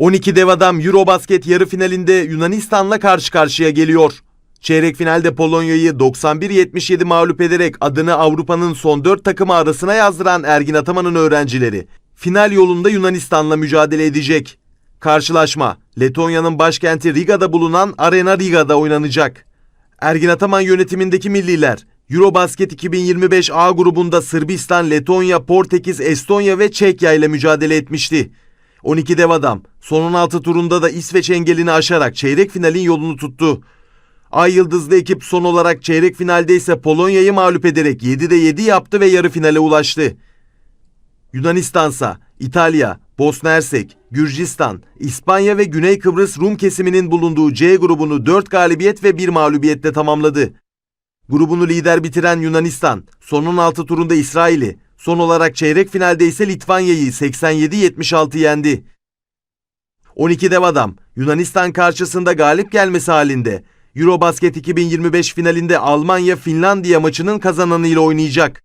12 dev adam Eurobasket yarı finalinde Yunanistan'la karşı karşıya geliyor. Çeyrek finalde Polonya'yı 91-77 mağlup ederek adını Avrupa'nın son 4 takımı arasına yazdıran Ergin Ataman'ın öğrencileri final yolunda Yunanistan'la mücadele edecek. Karşılaşma Letonya'nın başkenti Riga'da bulunan Arena Riga'da oynanacak. Ergin Ataman yönetimindeki milliler Eurobasket 2025 A grubunda Sırbistan, Letonya, Portekiz, Estonya ve Çekya ile mücadele etmişti. 12 dev adam son 16 turunda da İsveç engelini aşarak çeyrek finalin yolunu tuttu. Ay Yıldızlı ekip son olarak çeyrek finalde ise Polonya'yı mağlup ederek 7'de 7 yaptı ve yarı finale ulaştı. Yunanistansa İtalya, Bosna Hersek, Gürcistan, İspanya ve Güney Kıbrıs Rum kesiminin bulunduğu C grubunu 4 galibiyet ve 1 mağlubiyetle tamamladı. Grubunu lider bitiren Yunanistan, son 16 turunda İsrail'i, son olarak çeyrek finalde ise Litvanya'yı 87-76 yendi. 12 dev adam Yunanistan karşısında galip gelmesi halinde Eurobasket 2025 finalinde Almanya-Finlandiya maçının kazananıyla oynayacak.